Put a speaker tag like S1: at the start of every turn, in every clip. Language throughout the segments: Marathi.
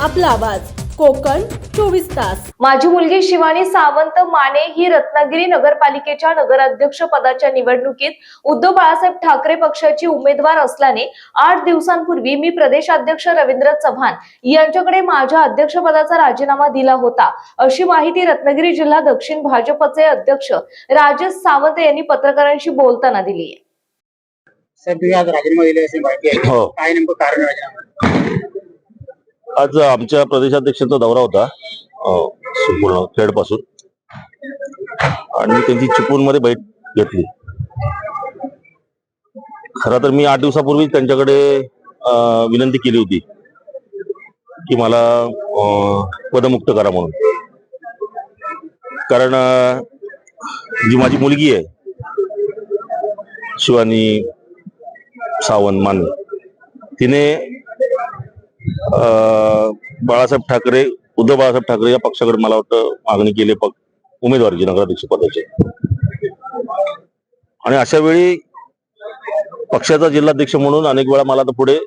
S1: आपला आवाज. कोकण चोवीस तास.
S2: माझी मुलगी शिवानी सावंत माने ही रत्नागिरी नगरपालिकेच्या नगराध्यक्ष पदाच्या निवडणुकीत उद्धव बाळासाहेब ठाकरे पक्षाची उमेदवार असल्याने आठ दिवसांपूर्वी मी प्रदेशाध्यक्ष रवींद्र चव्हाण यांच्याकडे माझ्या अध्यक्षपदाचा राजीनामा दिला होता. अशी माहिती रत्नागिरी जिल्हा दक्षिण भाजपचे अध्यक्ष राजेश सावंत यांनी पत्रकारांशी बोलताना दिली आहे.
S3: सर तुम्ही आज राजीनामा दिले अशी माहिती आहे.
S4: हो.
S3: काय नेमकं कारण राजीनामा
S4: आज आमच्या प्रदेशाध्यक्षांचा दौरा होता संपूर्ण खेडपासून आणि त्यांची चिपळूणमध्ये भेट घेतली. खर तर मी आठ दिवसापूर्वी त्यांच्याकडे विनंती केली होती की मला पदमुक्त करा म्हणून. कारण जी माझी मुलगी आहे शिवानी सावंत माने तिने बाळासाहेब ठाकरे उद्धव बाळासाहेब ठाकरे या पक्षाकडे मला वाटतं मागणी केली उमेदवारीची नगराध्यक्ष पदाची. आणि अशा वेळी पक्षाचा जिल्हाध्यक्ष म्हणून अनेक वेळा मला तर पुढे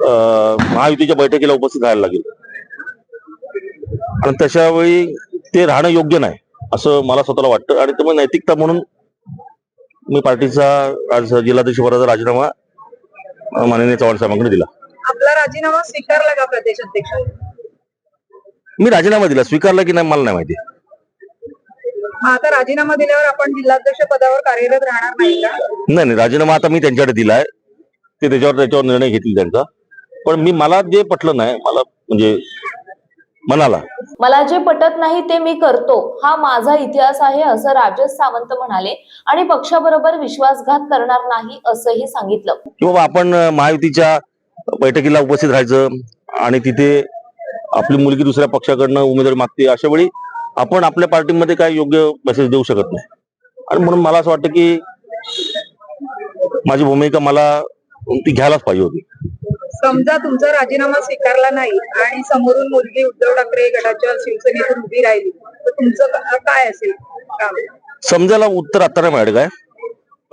S4: महायुतीच्या बैठकीला उपस्थित राहायला लागेल. आणि तशा वेळी ते राहणं योग्य नाही असं मला स्वतःला वाटतं. आणि त्यामुळे नैतिकता म्हणून मी पार्टीचा जिल्हाध्यक्षपदाचा जिल्हाध्यक्ष राजीनामा माननीय चव्हाण साहेबांकडे दिला.
S5: आपला राजीनामा स्वीकारला का प्रदेश अध्यक्ष?
S4: मी राजीनामा दिला. स्वीकारला की नाही मला नाही माहिती.
S5: आता राजीनामा दिल्यावर आपण जिल्हाध्यक्ष पदावर कार्यरत राहणार नाही का?
S4: नाही नाही राजीनामा आता मी त्यांच्याकडे दिलाय. ते त्याच्यावर त्याच्यावर निर्णय घेतील त्यांचा. पण मी मला जे पटलं नाही मला म्हणजे मनाला.
S2: मला जे पटत नाही ते मी करतो. हा माझा इतिहास आहे असं राजेश सावंत म्हणाले. आणि पक्षाबरोबर विश्वासघात करणार नाही असंही सांगितलं.
S4: की बाबा आपण महायुतीच्या बैठकीला उपस्थित राहायचं आणि तिथे आपली मुलगी दुसऱ्या पक्षाकडनं उमेदवारी मागते अशा वेळी आपण आपल्या पार्टीमध्ये काय योग्य मेसेज देऊ शकत नाही. आणि म्हणून मला असं वाटतं की माझी भूमिका मला ती घ्यायलाच पाहिजे होती.
S5: समजा तुमचा राजीनामा स्वीकारला नाही आणि समोरून मुलगी उद्धव ठाकरे गटाच्या शिवसेनेतून उभी राहिली तर तुमचं काय असेल?
S4: समजायला उत्तर आता नाही मिळालं काय?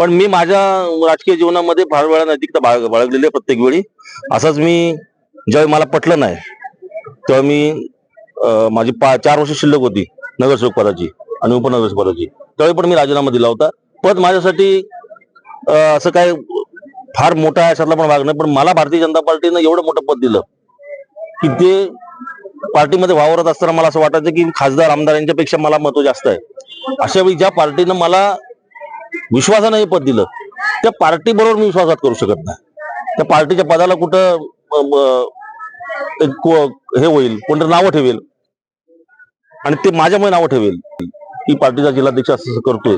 S4: पण मी माझ्या राजकीय जीवनामध्ये फार वेळा नैतिकता बाळ बाळगलेली आहे प्रत्येक वेळी. असंच मी ज्यावेळी मला पटलं नाही तेव्हा मी माझी पा चार वर्ष शिल्लक होती नगरसेवक पदाची आणि उपनगरसेवक पदाची. त्यावेळी पण मी राजीनामा दिला होता. पद माझ्यासाठी असं काय फार मोठा आहे अशातला पण भाग नाही पण मला भारतीय जनता पार्टीनं एवढं मोठं पद दिलं की ते पार्टीमध्ये वावरत असताना मला असं वाटायचं की खासदार आमदार यांच्यापेक्षा मला महत्त्व जास्त आहे. अशा वेळी ज्या पार्टीनं मला विश्वासानं हे पद दिलं. त्या पार्टी बरोबर मी विश्वासात करू शकत नाही. त्या पार्टीच्या पदाला कुठं एक हे होईल कोणतं नावं ठेवेल? आणि ते माझ्यामुळे नावं ठेवेल. की पार्टीचा जिल्हाध्यक्ष असं असं करतोय.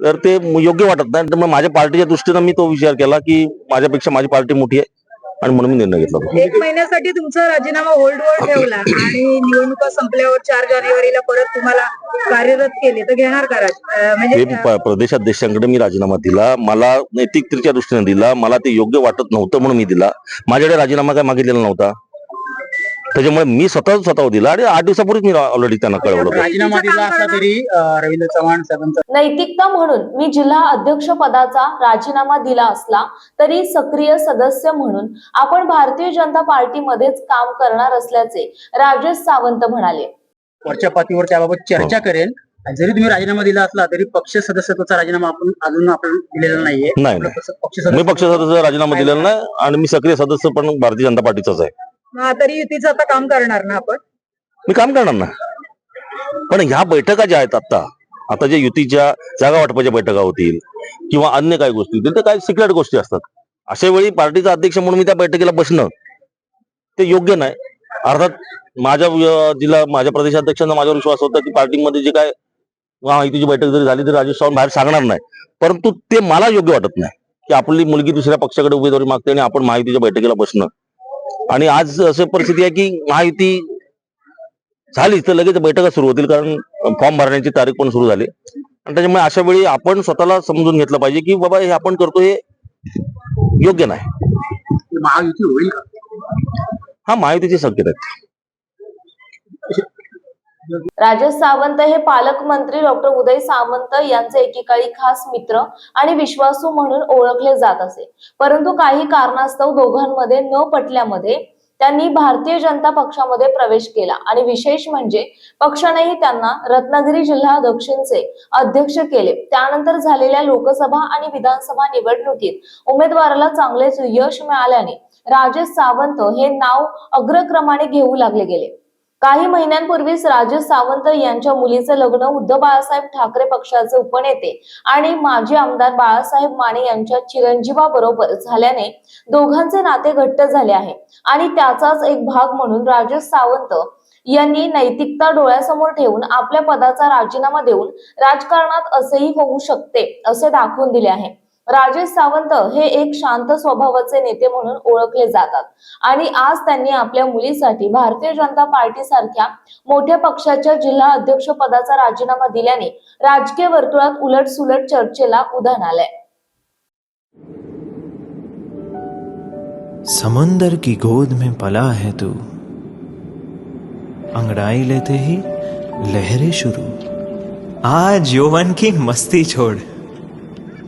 S4: तर ते योग्य वाटत नाही. त्यामुळे माझ्या पार्टीच्या दृष्टीनं मी तो विचार केला की माझ्यापेक्षा माझी पार्टी मोठी आहे. आणि म्हणून मी निर्णय घेतला.
S5: एक महिन्यासाठी तुमचा राजीनामा होल्डवर ठेवला आणि निवडणुका संपल्यावर चार जानेवारीला परत तुम्हाला कार्यरत केले. तर घेणार का राज- अं, म्हणजे
S4: ते प- प्रदेशाध्यक्षांकडे मी राजीनामा दिला. मला नैतिकतेच्या दृष्टीने दिला. मला ते योग्य वाटत नव्हतं म्हणून मी दिला. माझ्याकडे राजीनामा काय मागितलेला नव्हता? त्याच्यामुळे मी स्वतः स्वतः दिला आणि आठ दिवसापूर्वीच मी ऑलरेडी त्यांना कळवलं
S3: राजीनामा दिला असला तरी रवींद्र चव्हाण साहेबांचा
S2: नैतिकता म्हणून मी जिल्हा अध्यक्ष पदाचा राजीनामा दिला असला तरी सक्रिय सदस्य म्हणून आपण भारतीय जनता पार्टीमध्येच काम करणार असल्याचे राजेश सावंत म्हणाले.
S3: वरच्या पातळीवर त्याबाबत चर्चा करेन आणि जरी तुम्ही राजीनामा दिला असला तरी पक्ष सदस्यत्वाचा राजीनामा आपण अजून आपण दिलेला नाहीये.
S4: नाही, मी
S3: सदस्य
S4: पक्ष सदस्य राजीनामा दिलेला नाही. आणि मी सक्रिय सदस्य पण भारतीय जनता पार्टीचाच आहे.
S5: हा, तरी युतीचं आता काम करणार ना आपण.
S4: मी काम करणार ना? पण ह्या बैठका ज्या आहेत आता आता जे युतीच्या जागा वाटपाच्या बैठका होतील किंवा अन्य काही गोष्टी होतील तर काही सिक्रेट गोष्टी असतात. अशा वेळी पार्टीचा अध्यक्ष म्हणून मी त्या बैठकीला बसणं ते योग्य नाही. अर्थात माझ्या जिल्हा माझ्या प्रदेशाध्यक्षांना माझ्यावर विश्वास होता की पार्टीमध्ये जे काय माहितीची बैठक जरी झाली तरी राजेश चव्हाण बाहेर सांगणार नाही. परंतु ते मला योग्य वाटत नाही की आपली मुलगी दुसऱ्या पक्षाकडे उमेदवारी मागते आणि आपण महायुतीच्या बैठकीला बसणं. आणि आज अशी परिस्थिती आहे की महायुती झालीच तर लगेच बैठका सुरू होतील कारण फॉर्म भरण्याची तारीख पण सुरू झाली. आणि त्याच्यामुळे अशा वेळी आपण स्वतःला समजून घेतलं पाहिजे की बाबा हे आपण करतो हे योग्य नाही.
S3: महायुती होईल का?
S4: हा महायुतीचे संकेत आहेत.
S2: राजेश सावंत हे पालकमंत्री डॉक्टर उदय सावंत यांचे एकेकाळी खास मित्र आणि विश्वासू म्हणून ओळखले जात असे. परंतु काही कारणास्तव दोघांमध्ये न पटल्यामध्ये त्यांनी भारतीय जनता पक्षामध्ये प्रवेश केला आणि विशेष म्हणजे पक्षानेही त्यांना रत्नागिरी जिल्हा दक्षिणचे अध्यक्ष केले. त्यानंतर झालेल्या लोकसभा आणि विधानसभा निवडणुकीत उमेदवाराला चांगलेच यश मिळाल्याने राजेश सावंत हे नाव अग्रक्रमाने घेऊ लागले गेले. काही महिन्यांपूर्वीच राजेश सावंत यांच्या मुलीचे लग्न उद्धव बाळासाहेब ठाकरे पक्षाचे उपनेते आणि माजी आमदार बाळासाहेब माने यांच्या चिरंजीवाबरोबर झाल्याने दोघांचे नाते घट्ट झाले आहे. आणि त्याचाच एक भाग म्हणून राजेश सावंत यांनी नैतिकता डोळ्यासमोर ठेवून आपल्या पदाचा राजीनामा देऊन राजकारणात असेही होऊ शकते असे दाखवून दिले आहे. राजेश सावंत हे एक शांत स्वभावाचे नेते म्हणून ओळखले जातात. आणि आज त्यांनी आपल्या मुलीसाठी भारतीय जनता पार्टी सारख्या मोठ्या पक्षाच्या जिल्हा अध्यक्ष पदाचा राजीनामा दिल्याने राजकीय वर्तुळात उलट सुलट चर्चेला उधाण आलंय.
S6: समंदर की गोद में पला है तू। अंगड़ाई लेते ही लहरें शुरू। आज यौवन की मस्ती छोड़।